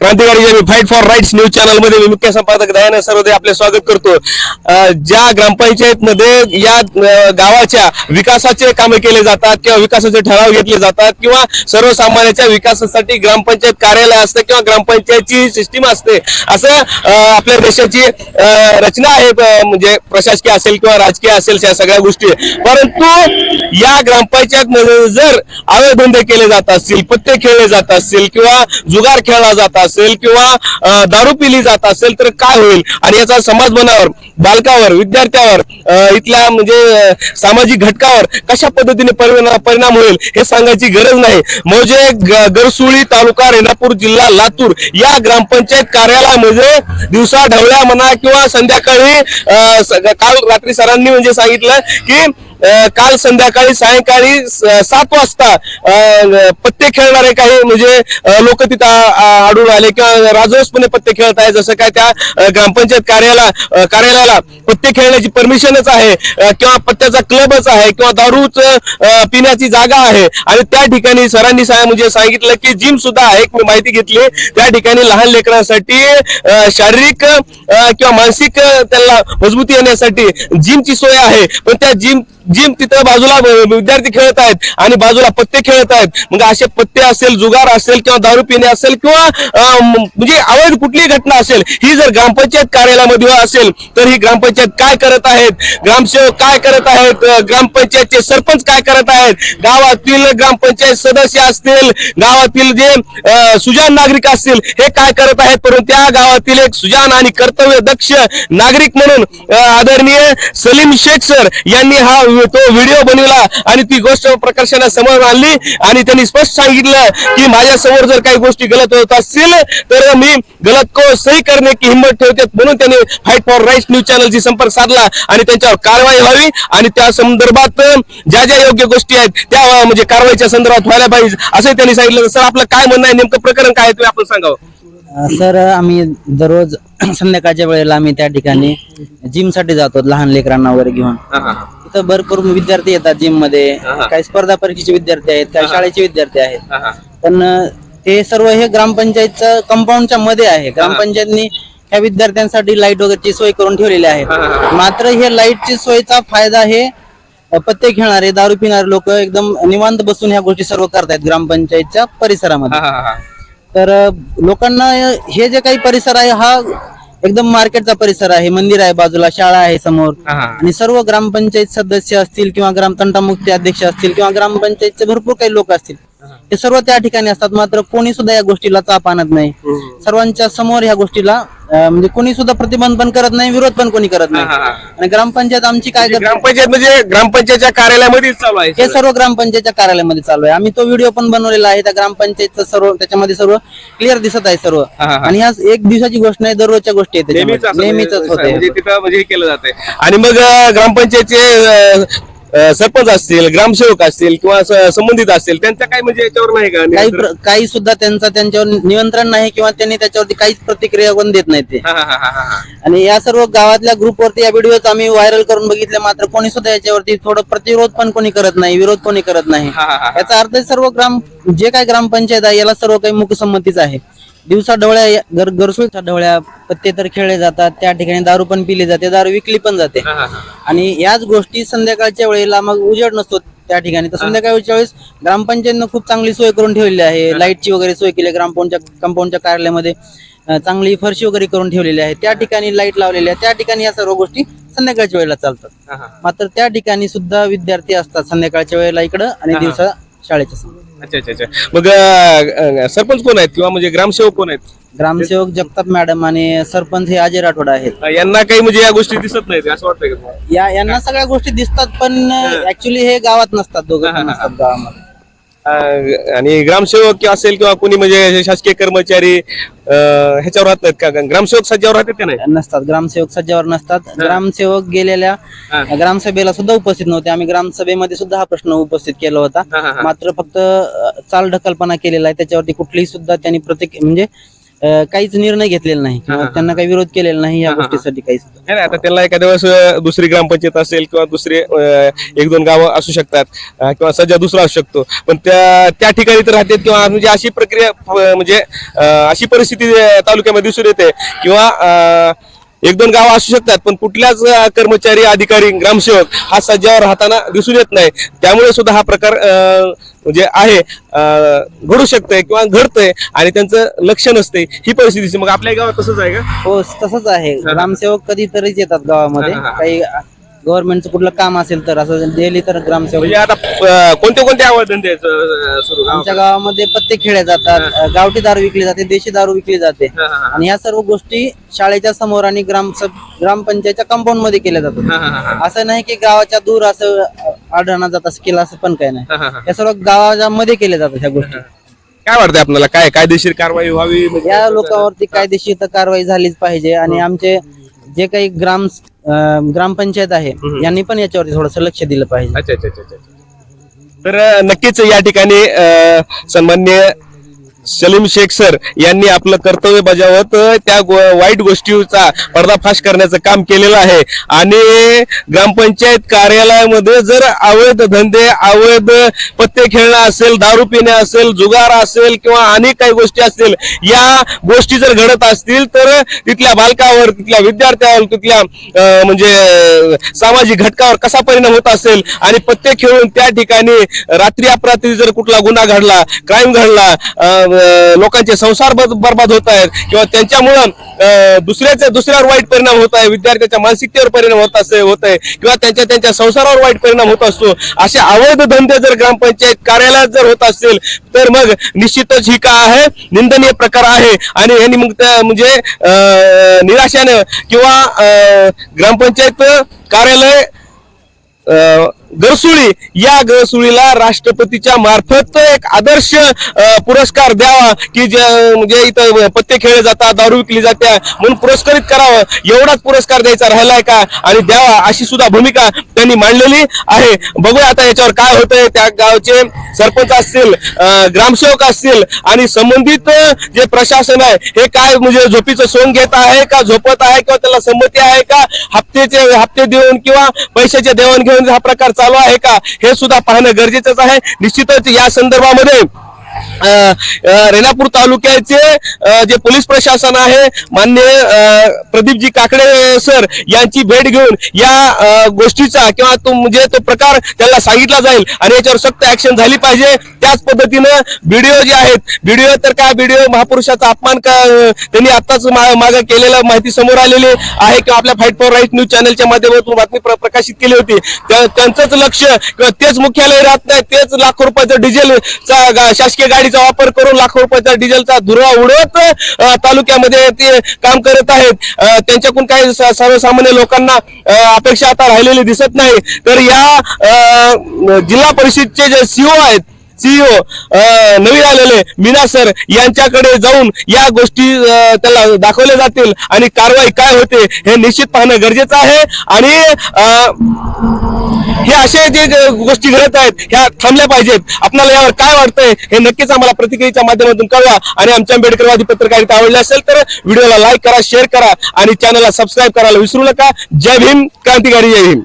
क्रांतिकारी fight for rights news चॅनलमध्ये मी मुख्य संपादक दयानंद सर्वदे आपले स्वागत करतो. ज्या ग्रामपंचायत मध्ये या गावाच्या विकासाचे कामे केले जातात किंवा विकासाचे ठराव घेतले जातात किंवा सर्वसामान्यांच्या विकासासाठी ग्रामपंचायत कार्यालय असते किंवा ग्रामपंचायतची सिस्टीम असते असं आपल्या देशाची रचना आहे म्हणजे प्रशासकीय असेल किंवा राजकीय असेल या सगळ्या गोष्टी. परंतु या ग्रामपंचायत मध्ये जर आवेधंदे केले जात असतील पत्ते खेळले जात असतील किंवा जुगार खेळला जात असेल किंवा दारू पिली जात असेल तर काय होईल? आणि याचा समाज मनावर बालकावर विद्यार्थ्यावर इथल्या म्हणजे सामाजिक घटकावर कशा पद्धतीने परिणाम परिणाम होईल हे सांगायची गरज नाही. म्हणजे गरसुळी तालुका रेणापूर जिल्हा लातूर या ग्रामपंचायत कार्यालयामध्ये दिवसा ढवळ्या म्हणा किंवा संध्याकाळी काल रात्री सरांनी म्हणजे सांगितलं की काल संध्याकाळी सायंकाळी सात वाजता पत्ते खेळणारे काही म्हणजे लोक तिथं आढळून आले किंवा राजरोसपणे पत्ते खेळत आहे जसं काय त्या ग्रामपंचायत कार्याला कार्यालयाला पत्ते खेळण्याची परमिशनच आहे किंवा पत्त्याचा क्लबच आहे किंवा दारूच पिण्याची जागा आहे. आणि त्या ठिकाणी सरांनी म्हणजे सांगितलं की जिम सुद्धा आहे. एक मी माहिती घेतली. त्या ठिकाणी लहान लेकरांसाठी शारीरिक किंवा मानसिक त्यांना मजबूती येण्यासाठी जिमची सोय आहे. पण त्या जिम जिम तिथं बाजूला विद्यार्थी खेळत आहेत आणि बाजूला पत्ते खेळत आहेत. मग असे पत्ते असेल जुगार असेल किंवा दारू पिणे असेल किंवा म्हणजे अवैध कुठलीही घटना असेल ही जर ग्रामपंचायत कार्यालयामध्ये असेल तर ही ग्रामपंचायत काय करत आहेत? ग्रामसेवक काय करत आहेत? ग्रामपंचायतचे सरपंच काय करत आहेत? गावातील ग्रामपंचायत सदस्य असतील गावातील जे सुजान नागरिक असतील हे काय करत आहेत? परंतु त्या गावातील एक सुजान आणि कर्तव्य दक्ष नागरिक म्हणून आदरणीय सलीम शेख सर यांनी हा तो व्हिडिओ बनवला आणि ती गोष्ट प्रकर्षाने समोर आणली आणि त्यांनी स्पष्ट सांगितलं की माझ्यासमोर जर काही गोष्टी गलत होत असतील तर मी गलत को सही करणे की हिंमत ठेवते म्हणून त्यांनी फाईट फॉर राईट्स न्यूज चॅनलशी संपर्क साधला आणि त्यांच्यावर कारवाई व्हावी. आणि त्या संदर्भात ज्या ज्या योग्य गोष्टी आहेत त्या म्हणजे कारवाईच्या संदर्भात व्हायला पाहिजे असंही त्यांनी सांगितलं. सर आपलं काय म्हणणं आहे? नेमकं प्रकरण काय आहे? तुम्ही आपण सांगावं सर आम्ही दररोज संध्याकाळच्या वेळेला आम्ही त्या ठिकाणी जिमसाठी जातो लहान लेकरांना वगैरे घेऊन. तिथं भरपूर विद्यार्थी येतात जिममध्ये काही स्पर्धा परीक्षेचे विद्यार्थी आहेत काही शाळेचे विद्यार्थी आहेत. पण अं, ते सर्व हे ग्रामपंचायतच्या कंपाऊंडच्या मध्ये आहे. ग्रामपंचायतनी ह्या विद्यार्थ्यांसाठी लाइट वगैरेची सोय करून ठेवलेली आहे. मात्र हे लाईटची सोयीचा फायदा हे अं, पत्ते खेळणारे दारू पिणारे लोक एकदम निवांत बसून ह्या गोष्टी सर्व करतायत ग्रामपंचायतच्या परिसरामध्ये. तर अ, लोकांना हे जे काही परिसर आहे हा एकदम मार्केटचा परिसर आहे मंदिर आहे बाजूला शाळा आहे समोर. आणि सर्व ग्रामपंचायत सदस्य असतील किंवा ग्राम तंटामुक्ती अध्यक्ष असतील किंवा ग्रामपंचायतचे भरपूर काही लोक असतील हे सर्व त्या ठिकाणी असतात. मात्र कोणी सुद्धा या गोष्टीला चाप आणत नाही. सर्वांच्या समोर ह्या गोष्टीला म्हणजे कोणी सुद्धा प्रतिबंध पण करत नाही विरोध पण कोणी करत नाही. आणि ग्रामपंचायत आमची काय करते? ग्रामपंचायत म्हणजे ग्रामपंचायतच्या कार्यालयामध्येच चालू आहे हे सर्व ग्रामपंचायतच्या कार्यालयामध्ये चालू आहे. आम्ही तो व्हिडिओ पण बनवलेला आहे. त्या ग्रामपंचायतचं सर्व त्याच्यामध्ये सर्व क्लिअर दिसत आहे सर्व. आणि ह्या एक दिवसाची गोष्ट नाही दररोजच्या गोष्टी आहेत नेहमीच म्हणजे- म्हणजे होते. म्हणजे केलं जाते आणि मग ग्रामपंचायतचे सरपंच असतील ग्रामसेवक असतील किंवा संबंधित असतील त्यांच्या काय म्हणजे याच्यावर नाही का काही? प्र- काही सुद्धा त्यांचा त्यांच्यावर नियंत्रण नाही किंवा त्यांनी त्याच्यावरती काहीच प्रतिक्रिया पण देत नाही ते हा, हा, हा, हा, हा. आणि या सर्व गावातल्या ग्रुपवरती या व्हिडिओ आम्ही व्हायरल करून बघितले मात्र कोणी सुद्धा याच्यावरती थोडं प्रतिरोध पण कोणी करत नाही विरोध कोणी करत नाही हा, हा, हा. याचा अर्थ सर्व ग्राम जे काही ग्रामपंचायत आहे याला सर्व काही मूकसंमतीच आहे दिवसा ढवळ्या गर गरसूळच्या ढवळ्या पत्ते तर खेळले जातात त्या ठिकाणी दारू पण पिली जाते दारू विकली पण जाते. हा, हा, हा. आणि याच गोष्टी संध्याकाळच्या वेळेला मग उजेड नसतो त्या ठिकाणी. तर संध्याकाळच्या वेळेस ग्रामपंचायतनं खूप चांगली सोय करून ठेवलेली आहे. लाईटची वगैरे सोय केली आहे ग्रामपंचायत कंपाऊंडच्या कार्यालयामध्ये. अं, चांगली फरशी वगैरे करून ठेवलेली आहे. त्या ठिकाणी लाइट लावलेली आहे. त्या ठिकाणी या सर्व गोष्टी संध्याकाळच्या वेळेला चालतात. हा, हा. मात्र त्या ठिकाणी सुद्धा विद्यार्थी असतात संध्याकाळच्या वेळेला इकडं आणि दिवसा शाळेच्या समोर. अच्छा अच्छा अच्छा. मग अं, सरपंच कोण आहेत किंवा म्हणजे ग्रामसेवक कोण आहेत? ग्रामसेवक जगताप मॅडम आणि सरपंच हे अजय राठोड आहेत. अं, यांना काही म्हणजे या गोष्टी दिसत नाहीत असं वाटतंय का तुम्हाला? या यांना सगळ्या गोष्टी दिसतात पण ऍक्च्युली हे गावात नसतात दोघं पण नसतात गावामध्ये. आणि ग्रामसेवक असेल किंवा कोणी म्हणजे शासकीय कर्मचारी ह्याच्यावर राहत नाहीत का? ग्रामसेवक सज्जावर राहतात का नाही? नसतात. ग्रामसेवक सज्जावर नसतात. ग्रामसेवक गेलेल्या ग्रामसभेला सुद्धा उपस्थित नव्हते. आम्ही ग्रामसभेमध्ये सुद्धा हा प्रश्न उपस्थित केला होता. मात्र फक्त चाल ढकलपणा केलेला आहे. त्याच्यावरती कुठलीही सुद्धा त्यांनी प्रति म्हणजे अं, काहीच निर्णय घेतलेला नाही किंवा त्यांना काही विरोध केलेला नाही या गोष्टीसाठी काहीच. नाही नाही, आता त्यांना एखाद्या वेळेस अं, दुसरी ग्रामपंचायत असेल किंवा दुसरे अं, एक दोन गावं असू शकतात अं, किंवा सध्या दुसरा असू शकतो. पण त्या त्या ठिकाणी तर राहतात किंवा म्हणजे अशी प्रक्रिया अं, म्हणजे अं, अशी परिस्थिती अं, तालुक्यामध्ये दिसून येते किंवा अं, एक दोन गावं असू शकतात पण कुठल्याच कर्मचारी अधिकारी ग्रामसेवक हा सज्जावर राहताना दिसून येत नाही. त्यामुळे सुद्धा हा प्रकार म्हणजे आहे घडू शकतंय किंवा घडतंय आणि त्यांचं लक्ष नसते ही परिस्थिती. मग आपल्या गावात तसंच आहे का? हो तसंच आहे. ग्रामसेवक कधीतरीच येतात गावामध्ये. काही गव्हर्नमेंटचं कुठलं काम असेल तर असं डेली तर ग्रामसेवक म्हणजे आता अं, कोणते कोणते आवड धंदे आहेत, अं, सुरू? आमच्या गावामध्ये पत्ते खेळले जातात गावठी दारू विकली जाते देशी दारू विकली जाते. आणि ह्या सर्व गोष्टी शाळेच्या समोर आणि ग्राम ग्रामपंचायतच्या कंपाऊंडमध्ये केल्या जातात. असं नाही की गावाच्या दूर असं अं, आढळणार जात असं केलं असं पण काही नाही. या सर्व गावाच्या मध्ये केल्या जातात ह्या गोष्टी. काय वाटतंय आपल्याला? काय कायदेशीर कारवाई व्हावी? म्हणजे- या लोकांवरती कायदेशीर तर कारवाई झालीच पाहिजे. आणि आमचे जे काही ग्राम ग्रामपंचायत आहे. यांनी पण याच्यावरती थोडस लक्ष दिलं पाहिजे. अच्छा अच्छा अच्छा अच्छा. तर नक्कीच या ठिकाणी सन्मान्य सलीम शेख सर यांनी आपलं कर्तव्य बजावत त्या वाईट गोष्टीचा पर्दाफाश करण्याचं काम केलेलं आहे. आणि ग्रामपंचायत कार्यालयामध्ये जर अवैध धंदे अवैध पत्ते खेळणं असेल दारू पिणे असेल जुगार असेल किंवा अनेक काही गोष्टी असतील या गोष्टी जर घडत असतील तर तिथल्या बालकावर तिथल्या विद्यार्थ्यावर तिथल्या म्हणजे सामाजिक घटकावर कसा परिणाम होत असेल आणि पत्ते खेळून त्या ठिकाणी रात्री अपरात्री जर कुठला गुन्हा घडला क्राईम घडला लोकांचे संसार बर्बाद होत आहेत किंवा त्यांच्यामुळं दुसऱ्याच्या दुसऱ्यावर वाईट परिणाम होत आहे विद्यार्थ्याच्या मानसिकतेवर परिणाम होत असे होत आहे किंवा त्यांच्या त्यांच्या संसारावर वाईट परिणाम होत असतो. असे अवैध धंदे जर ग्रामपंचायत कार्यालयात जर होत असतील तर मग निश्चितच ही का आहे? निंदनीय प्रकार आहे. आणि यांनी मग म्हणजे निराशानं किंवा ग्रामपंचायत कार्यालय गरसुळी या गरसुळीला राष्ट्रपतीच्या मार्फत एक आदर्श पुरस्कार द्यावा की जे म्हणजे इथं पत्ते खेळले जातात दारू विकली जाते म्हणून पुरस्कारित करावं. एवढाच पुरस्कार द्यायचा राहिलाय का? आणि द्यावा अशी सुद्धा भूमिका त्यांनी मांडलेली आहे. बघूया आता याच्यावर काय होतंय. त्या गावचे सरपंच असतील ग्रामसेवक असतील आणि संबंधित जे प्रशासन आहे हे काय म्हणजे झोपीचं सोंग घेत आहे का झोपत आहे किंवा त्याला संमती आहे का? हप्त्याचे हप्ते देऊन किंवा पैशाचे देवाणघेवाण हा प्रकार चालू आहे का? हे सुद्धा पाहणं गरजेचंच आहे. निश्चितच या संदर्भामध्ये रेणापूर तालुक्याचे जे पोलीस प्रशासन आहे मान्य प्रदीपजी काकडे सर यांची भेट घेऊन या गोष्टीचा किंवा तो म्हणजे तो प्रकार त्यांना सांगितला जाईल आणि याच्यावर सक्त ऍक्शन झाली पाहिजे. त्याच पद्धतीनं व्हिडिओ जे आहेत व्हिडिओ तर काय व्हिडिओ महापुरुषाचा अपमान का त्यांनी आताच मागे केलेला माहिती समोर आलेली आहे किंवा आपल्या फाईट फॉर राईट न्यूज चॅनलच्या माध्यमातून बातमी प्रकाशित केली होती. त्यांचंच लक्ष किंवा तेच मुख्यालय राहत नाही तेच लाखो रुपयाचं डिझेलचा शासकीय गाडीचा वापर करून लाखो रुपयाचा डिझेलचा धुरा उडवत तालुक्यामध्ये ते काम करत आहेत. त्यांच्याकडून काही सर्वसामान्य लोकांना अपेक्षा आता राहिलेली दिसत नाही. तर या जिल्हा परिषदचे जे सीओ आहेत सीईओ नवीन आलेले मीना सर यांच्याकडे जाऊन या गोष्टी त्याला दाखवल्या जातील आणि कारवाई काय होते हे निश्चित पाहणं गरजेचं आहे. आणि हे असे जे गोष्टी घडत आहेत ह्या थांबल्या पाहिजेत. आपल्याला यावर काय वाटतंय हे नक्कीच आम्हाला प्रतिक्रियेच्या माध्यमातून कळवा. आणि आमच्या आंबेडकरवादी पत्रकारिता आवडली असेल तर व्हिडिओला लाईक करा शेअर करा आणि चॅनलला सबस्क्राईब करायला विसरू नका. जय भीम क्रांतिकारी जय भीम.